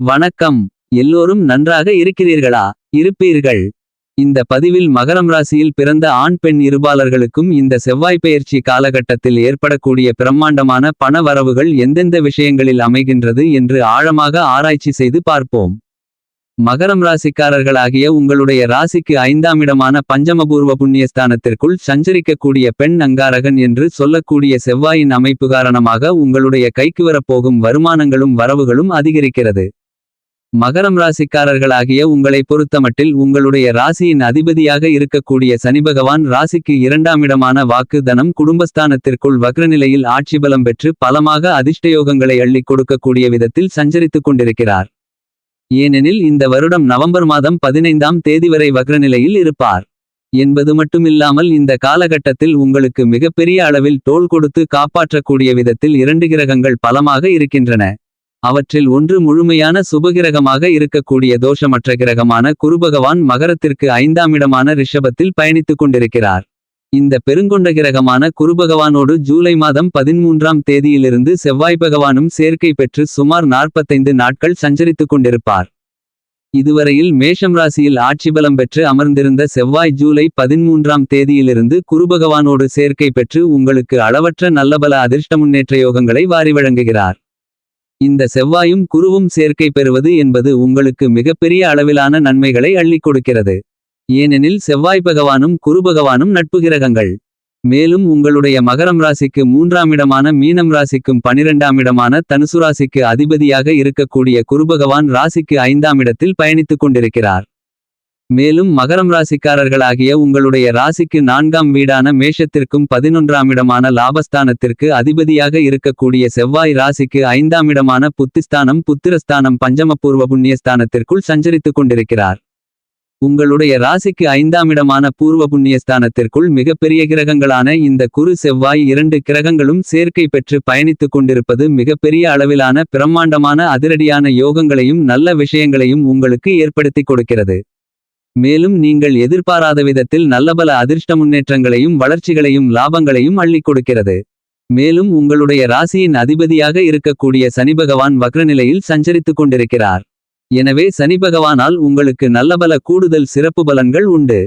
வணக்கம். எல்லோரும் நன்றாக இருக்கிறீர்களா? இருப்பீர்கள். இந்த பதிவில் மகரம் ராசியில் பிறந்த ஆண் பெண் இருபாலர்களுக்கும் இந்த செவ்வாய் பெயர்ச்சி காலகட்டத்தில் ஏற்படக்கூடிய பிரம்மாண்டமான பண வரவுகள் எந்தெந்த விஷயங்களில் அமைகின்றது என்று ஆழமாக ஆராய்ச்சி செய்து பார்ப்போம். மகரம் ராசிக்காரர்களாகிய உங்களுடைய ராசிக்கு ஐந்தாம் இடமான பஞ்சமபூர்வ புண்ணியஸ்தானத்திற்குள் சஞ்சரிக்கக்கூடிய பெண் அங்காரகன் என்று சொல்லக்கூடிய செவ்வாயின் அமைப்பு காரணமாக உங்களுடைய கைக்கு வரப்போகும் வருமானங்களும் வரவுகளும் அதிகரிக்கிறது. மகரம் ராசிக்காரர்களாகிய உங்களை பொறுத்தமட்டில் உங்களுடைய ராசியின் அதிபதியாக இருக்கக்கூடிய சனிபகவான் ராசிக்கு இரண்டாம் இடமான வாக்கு தனம் குடும்பஸ்தானத்திற்குள் வக்ரநிலையில் ஆட்சி பலம் பெற்று பலமாக அதிர்ஷ்டயோகங்களை அள்ளிக் கொடுக்கக்கூடிய விதத்தில் சஞ்சரித்துக் கொண்டிருக்கிறார். ஏனெனில் இந்த வருடம் நவம்பர் மாதம் பதினைந்தாம் தேதி வரை வக்ரநிலையில் இருப்பார். என்பது மட்டுமில்லாமல் இந்த காலகட்டத்தில் உங்களுக்கு மிகப்பெரிய அளவில் தோள் கொடுத்து காப்பாற்றக்கூடிய விதத்தில் இரண்டு கிரகங்கள் பலமாக இருக்கின்றன. அவற்றில் ஒன்று முழுமையான சுபகிரகமாக இருக்கக்கூடிய தோஷமற்ற கிரகமான குருபகவான் மகரத்திற்கு ஐந்தாம் இடமான ரிஷபத்தில் பயணித்துக் கொண்டிருக்கிறார். இந்த பெருங்கொண்ட கிரகமான குருபகவானோடு ஜூலை மாதம் பதிமூன்றாம் தேதியிலிருந்து செவ்வாய் பகவானும் சேர்க்கை பெற்று சுமார் நாற்பத்தைந்து நாட்கள் சஞ்சரித்துக் கொண்டிருப்பார். இதுவரையில் மேஷம் ராசியில் ஆட்சி பலம் பெற்று அமர்ந்திருந்த செவ்வாய் ஜூலை பதிமூன்றாம் தேதியிலிருந்து குருபகவானோடு சேர்க்கை பெற்று உங்களுக்கு அளவற்ற நல்லபல அதிர்ஷ்ட முன்னேற்ற யோகங்களை வாரி வழங்குகிறார். இந்த செவ்வாயும் குருவும் சேர்க்கை பெறுவது என்பது உங்களுக்கு மிகப்பெரிய அளவிலான நன்மைகளை அள்ளிக் கொடுக்கிறது. ஏனெனில் செவ்வாய் பகவானும் குரு பகவானும் நட்பு கிரகங்கள். மேலும் உங்களுடைய மகரம் ராசிக்கு மூன்றாம் இடமான மீனம் ராசிக்கும் பனிரெண்டாம் இடமான தனுசு ராசிக்கு அதிபதியாக இருக்கக்கூடிய குருபகவான் ராசிக்கு ஐந்தாம் இடத்தில் பயணித்துக் கொண்டிருக்கிறார். மேலும் மகரம் ராசிக்காரர்களாகிய உங்களுடைய ராசிக்கு நான்காம் வீடான மேஷத்திற்கும் பதினொன்றாம் இடமான லாபஸ்தானத்திற்கு அதிபதியாக இருக்கக்கூடிய செவ்வாய் ராசிக்கு ஐந்தாம் இடமான புத்திஸ்தானம் புத்திரஸ்தானம் பஞ்சமபூர்வ புண்ணியஸ்தானத்திற்குள் சஞ்சரித்துக் கொண்டிருக்கிறார். உங்களுடைய ராசிக்கு ஐந்தாம் இடமான பூர்வ புண்ணியஸ்தானத்திற்குள் மிகப்பெரிய கிரகங்களான இந்த குரு செவ்வாய் இரண்டு கிரகங்களும் சேர்க்கை பெற்று பயணித்துக் கொண்டிருப்பது மிகப்பெரிய அளவிலான பிரம்மாண்டமான அதிரடியான யோகங்களையும் நல்ல விஷயங்களையும் உங்களுக்கு ஏற்படுத்திக் கொடுக்கிறது. மேலும் நீங்கள் எதிர்பாராத விதத்தில் நல்லபல அதிர்ஷ்ட முன்னேற்றங்களையும் வளர்ச்சிகளையும் லாபங்களையும் அள்ளிக் கொடுக்கிறது. மேலும் உங்களுடைய ராசியின் அதிபதியாக இருக்கக்கூடிய சனிபகவான் வக்ரநிலையில் சஞ்சரித்துக் கொண்டிருக்கிறார். எனவே சனிபகவானால் உங்களுக்கு நல்லபல கூடுதல் சிறப்பு பலன்கள் உண்டு.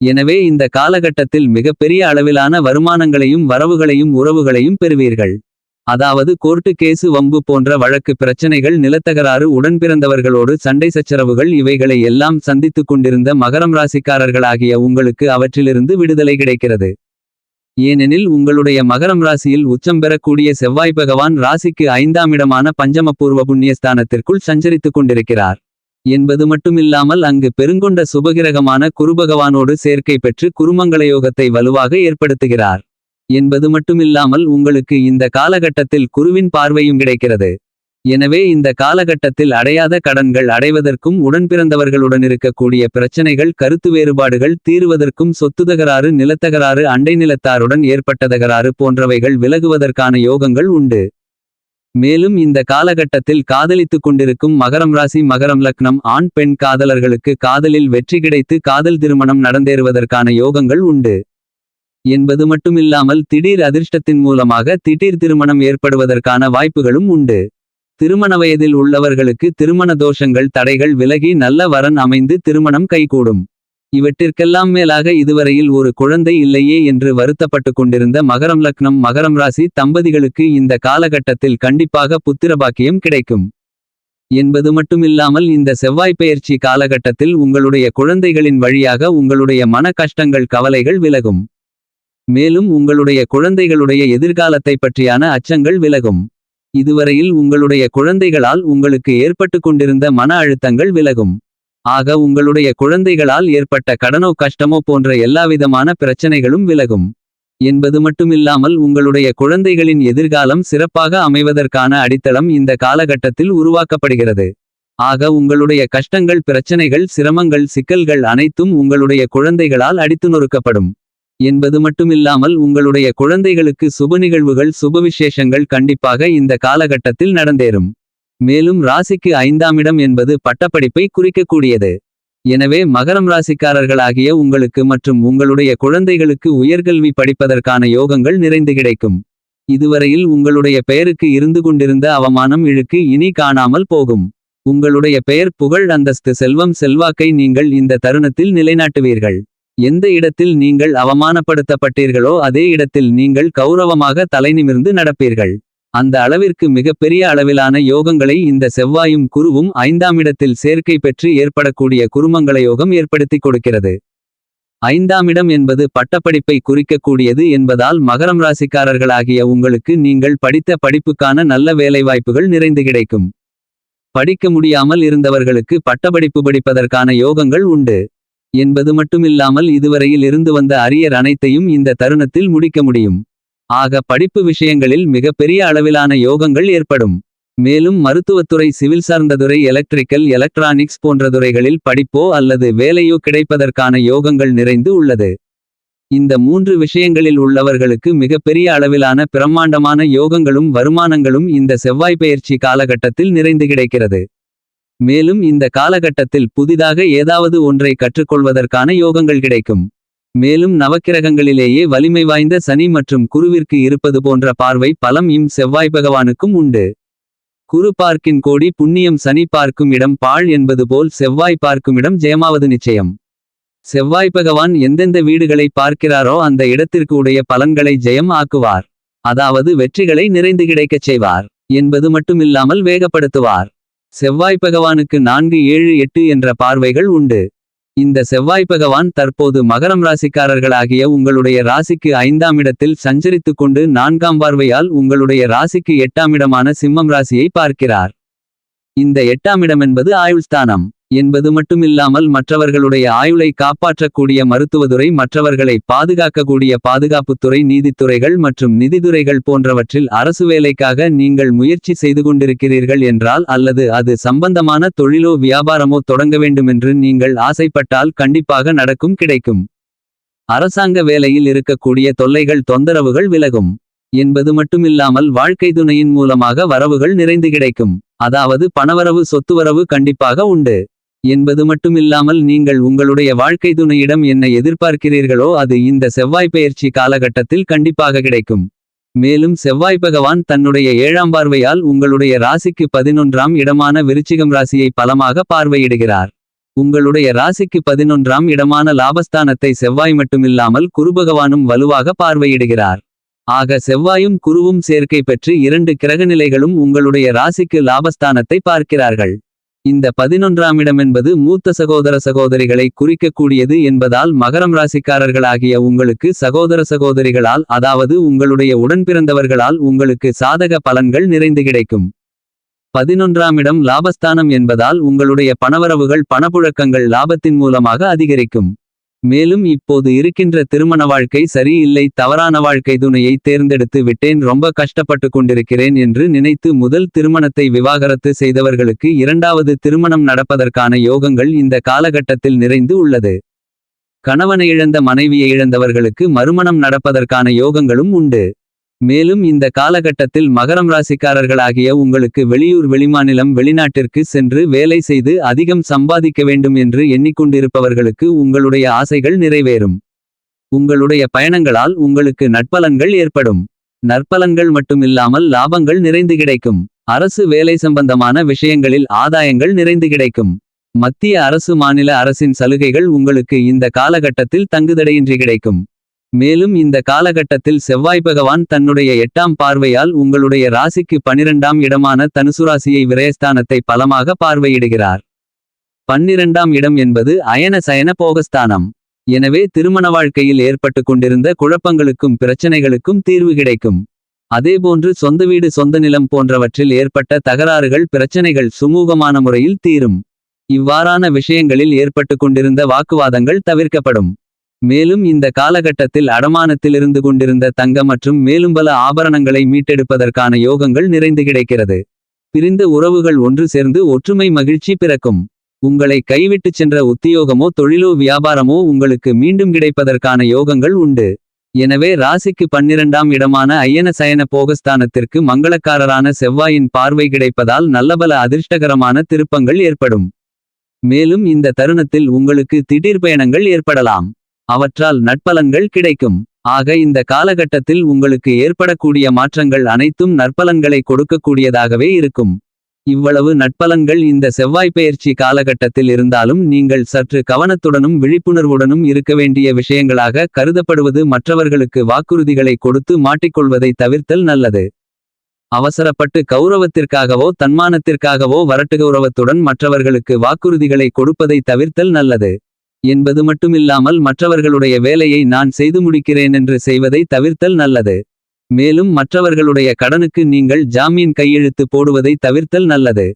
எனவே இந்த காலகட்டத்தில் மிகப்பெரிய அளவிலான வருமானங்களையும் வரவுகளையும் உறவுகளையும் பெறுவீர்கள். அதாவது கோர்ட்டு கேசு வம்பு போன்ற வழக்கு பிரச்சனைகள் நிலத்தகராறு உடன்பிறந்தவர்களோடு சண்டை சச்சரவுகள் இவைகளை எல்லாம் சந்தித்துக் கொண்டிருந்த மகரம் ராசிக்காரர்களாகிய உங்களுக்கு அவற்றிலிருந்து விடுதலை கிடைக்கிறது. ஏனெனில் உங்களுடைய மகரம் ராசியில் உச்சம் பெறக்கூடிய செவ்வாய் பகவான் ராசிக்கு ஐந்தாம் இடமான பஞ்சமபூர்வ புண்ணியஸ்தானத்திற்குள் சஞ்சரித்துக் கொண்டிருக்கிறார். என்பது மட்டுமில்லாமல் அங்கு பெருங்கொண்ட சுபகிரகமான குருபகவானோடு சேர்க்கை பெற்று குருமங்கள யோகத்தை வலுவாக ஏற்படுத்துகிறார். என்பது மட்டுமில்லாமல் உங்களுக்கு இந்த காலகட்டத்தில் குருவின் பார்வையும் கிடைக்கிறது. எனவே இந்த காலகட்டத்தில் அடையாத கடன்கள் அடைவதற்கும் உடன்பிறந்தவர்களுடன் இருக்கக்கூடிய பிரச்சனைகள் கருத்து வேறுபாடுகள் தீருவதற்கும் சொத்துதகராறு நிலத்தகராறு அண்டை நிலத்தாருடன் ஏற்பட்டதகராறு போன்றவைகள் விலகுவதற்கான யோகங்கள் உண்டு. மேலும் இந்த காலகட்டத்தில் காதலித்துக் கொண்டிருக்கும் மகரம் ராசி மகரம் லக்னம் ஆண் பெண் காதலர்களுக்கு காதலில் வெற்றி கிடைத்து காதல் திருமணம் நடந்தேறுவதற்கான யோகங்கள் உண்டு. என்பது மட்டுமில்லாமல் திடீர் அதிர்ஷ்டத்தின் மூலமாக திடீர் திருமணம் ஏற்படுவதற்கான வாய்ப்புகளும் உண்டு. திருமண வயதில் உள்ளவர்களுக்கு திருமண தோஷங்கள் தடைகள் விலகி நல்ல வரன் அமைந்து திருமணம் கைகூடும். இவற்றிற்கெல்லாம் மேலாக இதுவரையில் ஒரு குழந்தை இல்லையே என்று வருத்தப்பட்டு கொண்டிருந்த மகரம் லக்னம் மகரம் ராசி தம்பதிகளுக்கு இந்த காலகட்டத்தில் கண்டிப்பாக புத்திரபாக்கியம் கிடைக்கும். என்பது மட்டுமில்லாமல் இந்த செவ்வாய் பெயர்ச்சி காலகட்டத்தில் உங்களுடைய குழந்தைகளின் வழியாக உங்களுடைய மன கஷ்டங்கள் கவலைகள் விலகும். மேலும் உங்களுடைய குழந்தைகளுடைய எதிர்காலத்தை பற்றியான அச்சங்கள் விலகும். இதுவரையில் உங்களுடைய குழந்தைகளால் உங்களுக்கு ஏற்பட்டு கொண்டிருந்த மன அழுத்தங்கள் விலகும். ஆக உங்களுடைய குழந்தைகளால் ஏற்பட்ட கடனோ கஷ்டமோ போன்ற எல்லாவிதமான பிரச்சனைகளும் விலகும். என்பது மட்டுமில்லாமல் உங்களுடைய குழந்தைகளின் எதிர்காலம் சிறப்பாக அமைவதற்கான அடித்தளம் இந்த காலகட்டத்தில் உருவாக்கப்படுகிறது. ஆக உங்களுடைய கஷ்டங்கள் பிரச்சனைகள் சிரமங்கள் சிக்கல்கள் அனைத்தும் உங்களுடைய குழந்தைகளால் அடித்து நொறுக்கப்படும். என்பது மட்டுமில்லாமல் உங்களுடைய குழந்தைகளுக்கு சுப நிகழ்வுகள் சுபவிசேஷங்கள் கண்டிப்பாக இந்த காலகட்டத்தில் நடந்தேறும். மேலும் ராசிக்கு ஐந்தாம் இடம் என்பது பட்டப்படிப்பை குறிக்கக்கூடியது. எனவே மகரம் ராசிக்காரர்களாகிய உங்களுக்கு மற்றும் உங்களுடைய குழந்தைகளுக்கு உயர்கல்வி படிப்பதற்கான யோகங்கள் நிறைந்து கிடைக்கும். இதுவரையில் உங்களுடைய பெயருக்கு இருந்து கொண்டிருந்த அவமானம் இழுக்கு இனி காணாமல் போகும். உங்களுடைய பெயர் புகழ் அந்தஸ்து செல்வம் செல்வாக்கை நீங்கள் இந்த தருணத்தில் நிலைநாட்டுவீர்கள். எந்த இடத்தில் நீங்கள் அவமானப்படுத்தப்பட்டீர்களோ அதே இடத்தில் நீங்கள் கௌரவமாக தலைநிமிர்ந்து நடப்பீர்கள். அந்த அளவிற்கு மிகப்பெரிய அளவிலான யோகங்களை இந்த செவ்வாயும் குருவும் ஐந்தாம் இடத்தில் சேர்க்கை பெற்று ஏற்படக்கூடிய குருமங்கள யோகம் ஏற்படுத்திக் கொடுக்கிறது. ஐந்தாம் இடம் என்பது பட்டப்படிப்பை குறிக்கக்கூடியது என்பதால் மகரம் ராசிக்காரர்களாகிய உங்களுக்கு நீங்கள் படித்த படிப்புக்கான நல்ல வேலைவாய்ப்புகள் நிறைந்து கிடைக்கும். படிக்க முடியாமல் இருந்தவர்களுக்கு பட்டப்படிப்பு படிப்பதற்கான யோகங்கள் உண்டு. என்பது மட்டுமில்லாமல் இதுவரையில் இருந்து வந்த அரியர் அனைத்தையும் இந்த தருணத்தில் முடிக்க முடியும். ஆக படிப்பு விஷயங்களில் மிகப்பெரிய அளவிலான யோகங்கள் ஏற்படும். மேலும் மருத்துவத்துறை சிவில் சார்ந்ததுறை எலக்ட்ரிக்கல் எலக்ட்ரானிக்ஸ் போன்ற துறைகளில் படிப்போ அல்லது வேலையோ கிடைப்பதற்கான யோகங்கள் நிறைந்து உள்ளது. இந்த மூன்று விஷயங்களில் உள்ளவர்களுக்கு மிகப்பெரிய அளவிலான பிரம்மாண்டமான யோகங்களும் வருமானங்களும் இந்த செவ்வாய் பயிற்சி காலகட்டத்தில் நிறைந்து கிடைக்கிறது. மேலும் இந்த காலகட்டத்தில் புதிதாக ஏதாவது ஒன்றை கற்றுக்கொள்வதற்கான யோகங்கள் கிடைக்கும். மேலும் நவக்கிரகங்களிலேயே வலிமை வாய்ந்த சனி மற்றும் குருவிற்கு இருப்பது போன்ற பார்வை பலம் இம் செவ்வாய் பகவானுக்கும் உண்டு. குரு பார்க்கின் கோடி புண்ணியம் சனி பார்க்கும் இடம் பாழ் என்பது போல் செவ்வாய் பார்க்கும் இடம் ஜெயமாவது நிச்சயம். செவ்வாய் பகவான் எந்தெந்த வீடுகளை பார்க்கிறாரோ அந்த இடத்திற்கு உடைய பலன்களை ஜெயம் ஆக்குவார். அதாவது வெற்றிகளை நிறைந்து கிடைக்கச் செய்வார். என்பது மட்டுமில்லாமல் வேகப்படுத்துவார். செவ்வாய் பகவானுக்கு நான்கு ஏழு எட்டு என்ற பார்வைகள் உண்டு. இந்த செவ்வாய் பகவான் தற்போது மகரம் ராசிக்காரர்களாகிய உங்களுடைய ராசிக்கு ஐந்தாம் இடத்தில் சஞ்சரித்துக் கொண்டு நான்காம் பார்வையால் உங்களுடைய ராசிக்கு எட்டாம் இடமான சிம்மம் ராசியை பார்க்கிறார். இந்த எட்டாம் இடம் என்பது ஆயுள் ஸ்தானம் என்பது மட்டுமில்லாமல் மற்றவர்களுடைய ஆயுளை காப்பாற்றக்கூடிய மருத்துவதுறை மற்றவர்களை பாதுகாக்கக்கூடிய பாதுகாப்புத்துறை நீதித்துறைகள் மற்றும் நிதித்துறைகள் போன்றவற்றில் அரசு வேலைக்காக நீங்கள் முயற்சி செய்து கொண்டிருக்கிறீர்கள் என்றால் அல்லது அது சம்பந்தமான தொழிலோ வியாபாரமோ தொடங்க வேண்டுமென்று நீங்கள் ஆசைப்பட்டால் கண்டிப்பாக நடக்கும் கிடைக்கும். அரசாங்க வேலையில் இருக்கக்கூடிய தொல்லைகள் தொந்தரவுகள் விலகும். என்பது மட்டுமில்லாமல் வாழ்க்கை துணையின் மூலமாக வரவுகள் நிறைந்து கிடைக்கும். அதாவது பணவரவு சொத்துவரவு கண்டிப்பாக உண்டு. என்பது மட்டுமில்லாமல் நீங்கள் உங்களுடைய வாழ்க்கை துணையிடம் என்ன எதிர்பார்க்கிறீர்களோ அது இந்த செவ்வாய் பெயர்ச்சி காலகட்டத்தில் கண்டிப்பாக கிடைக்கும். மேலும் செவ்வாய் பகவான் தன்னுடைய ஏழாம் பார்வையால் உங்களுடைய ராசிக்கு பதினொன்றாம் இடமான விருச்சிகம் ராசியை பலமாக பார்வையிடுகிறார். உங்களுடைய ராசிக்கு பதினொன்றாம் இடமான லாபஸ்தானத்தை செவ்வாய் மட்டுமில்லாமல் குருபகவானும் வலுவாக பார்வையிடுகிறார். ஆக செவ்வாயும் குருவும் சேர்க்கை பெற்று இரண்டு கிரகநிலைகளும் உங்களுடைய ராசிக்கு லாபஸ்தானத்தை பார்க்கிறார்கள். இந்த பதினொன்றாம் இடமென்பது மூத்த சகோதர சகோதரிகளை குறிக்கக்கூடியது என்பதால் மகரம் ராசிக்காரர்களாகிய உங்களுக்கு சகோதர சகோதரிகளால் அதாவது உங்களுடைய உடன்பிறந்தவர்களால் உங்களுக்கு சாதக பலன்கள் நிறைந்து கிடைக்கும். பதினொன்றாம் இடம் லாபஸ்தானம் என்பதால் உங்களுடைய பணவரவுகள் பணப்புழக்கங்கள் லாபத்தின் மூலமாக அதிகரிக்கும். மேலும் இப்போது இருக்கின்ற திருமண வாழ்க்கை சரியில்லை தவறான வாழ்க்கை துணையை தேர்ந்தெடுத்து விட்டேன் ரொம்ப கஷ்டப்பட்டு கொண்டிருக்கிறேன் என்று நினைத்து முதல் திருமணத்தை விவாகரத்து செய்தவர்களுக்கு இரண்டாவது திருமணம் நடப்பதற்கான யோகங்கள் இந்த காலகட்டத்தில் நிறைந்து உள்ளது. கணவனை இழந்த மனைவியை இழந்தவர்களுக்கு மறுமணம் நடப்பதற்கான யோகங்களும் உண்டு. மேலும் இந்த காலகட்டத்தில் மகரம் ராசிக்காரர்களாகிய உங்களுக்கு வெளியூர் வெளிமாநிலம் வெளிநாட்டிற்கு சென்று வேலை செய்து அதிகம் சம்பாதிக்க வேண்டும் என்று எண்ணிக்கொண்டிருப்பவர்களுக்கு உங்களுடைய ஆசைகள் நிறைவேறும். உங்களுடைய பயணங்களால் உங்களுக்கு நட்பலன்கள் ஏற்படும். நற்பலன்கள் மட்டுமில்லாமல் லாபங்கள் நிறைந்து கிடைக்கும். அரசு வேலை சம்பந்தமான விஷயங்களில் ஆதாயங்கள் நிறைந்து கிடைக்கும். மத்திய அரசு மாநில அரசின் சலுகைகள் உங்களுக்கு இந்த காலகட்டத்தில் தங்குதடையின்றி கிடைக்கும். மேலும் இந்த காலகட்டத்தில் செவ்வாய் பகவான் தன்னுடைய எட்டாம் பார்வையால் உங்களுடைய ராசிக்கு பனிரெண்டாம் இடமான தனுசுராசியை விரயஸ்தானத்தை பலமாக பார்வையிடுகிறார். பன்னிரண்டாம் இடம் என்பது அயன சயன போகஸ்தானம். எனவே திருமண வாழ்க்கையில் ஏற்பட்டு கொண்டிருந்த குழப்பங்களுக்கும் பிரச்சனைகளுக்கும் தீர்வு கிடைக்கும். அதேபோன்று சொந்த வீடு சொந்த நிலம் போன்றவற்றில் ஏற்பட்ட தகராறுகள் பிரச்சனைகள் சுமூகமான முறையில் தீரும். இவ்வாறான விஷயங்களில் ஏற்பட்டு கொண்டிருந்த வாக்குவாதங்கள் தவிர்க்கப்படும். மேலும் இந்த காலகட்டத்தில் அடமானத்தில் இருந்து கொண்டிருந்த தங்க மற்றும் மேலும் பல ஆபரணங்களை மீட்டெடுப்பதற்கான யோகங்கள் நிறைந்து கிடைக்கிறது. பிரிந்த உறவுகள் ஒன்று சேர்ந்து ஒற்றுமை மகிழ்ச்சி பிறக்கும். உங்களை கைவிட்டுச் சென்ற உத்தியோகமோ தொழிலோ வியாபாரமோ உங்களுக்கு மீண்டும் கிடைப்பதற்கான யோகங்கள் உண்டு. எனவே ராசிக்கு பன்னிரண்டாம் இடமான ஐயன சயன போகஸ்தானத்திற்கு மங்களக்காரரான செவ்வாயின் பார்வை கிடைப்பதால் நல்லபல அதிர்ஷ்டகரமான திருப்பங்கள் ஏற்படும். மேலும் இந்த தருணத்தில் உங்களுக்கு திடீர் பயணங்கள் ஏற்படலாம். அவற்றால் நட்பலன்கள் கிடைக்கும். ஆக இந்த காலகட்டத்தில் உங்களுக்கு ஏற்படக்கூடிய மாற்றங்கள் அனைத்தும் நற்பலன்களை கொடுக்கக்கூடியதாகவே இருக்கும். இவ்வளவு நட்பலன்கள் இந்த செவ்வாய்ப்பெயர்ச்சி காலகட்டத்தில் இருந்தாலும் நீங்கள் சற்று கவனத்துடனும் விழிப்புணர்வுடனும் இருக்க வேண்டிய விஷயங்களாக கருதப்படுவது மற்றவர்களுக்கு வாக்குறுதிகளை கொடுத்து மாட்டிக்கொள்வதை தவிர்த்தல் நல்லது. அவசரப்பட்டு கௌரவத்திற்காகவோ தன்மானத்திற்காகவோ வரட்டு கௌரவத்துடன் மற்றவர்களுக்கு வாக்குறுதிகளை கொடுப்பதை தவிர்த்தல் நல்லது. என்பது மட்டுமில்லாமல் மற்றவர்களுடைய வேலையை நான் செய்து முடிக்கிறேன் என்று செய்வதை தவிர்த்தல் நல்லது. மேலும் மற்றவர்களுடைய கடனுக்கு நீங்கள் ஜாமீன் கையெழுத்து போடுவதை தவிர்த்தல் நல்லது.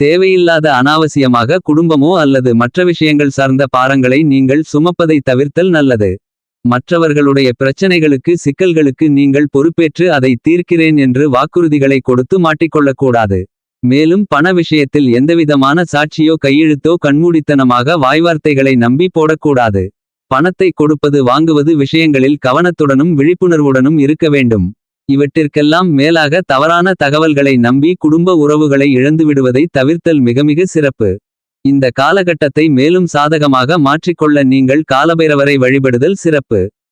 தேவையில்லாத அனாவசியமாக குடும்பமோ அல்லது மற்ற விஷயங்கள் சார்ந்த பாரங்களை நீங்கள் சுமப்பதை தவிர்த்தல் நல்லது. மற்றவர்களுடைய பிரச்சனைகளுக்கு சிக்கல்களுக்கு நீங்கள் பொறுப்பேற்று அதை தீர்க்கிறேன் என்று வாக்குறுதிகளை கொடுத்து மாட்டிக்கொள்ளக்கூடாது. மேலும் பண விஷயத்தில் எந்தவிதமான சாட்சியோ கையெழுத்தோ கண்மூடித்தனமாக வாய்வார்த்தைகளை நம்பி போடக்கூடாது. பணத்தை கொடுப்பது வாங்குவது விஷயங்களில் கவனத்துடனும் விழிப்புணர்வுடனும் இருக்க வேண்டும். இவற்றிற்கெல்லாம் மேலாக தவறான தகவல்களை நம்பி குடும்ப உறவுகளை இழந்துவிடுவதை தவிர்த்தல் மிக மிக சிறப்பு. இந்த காலகட்டத்தை மேலும் சாதகமாக மாற்றிக்கொள்ள நீங்கள் காலபைரவரை வழிபடுதல் சிறப்பு.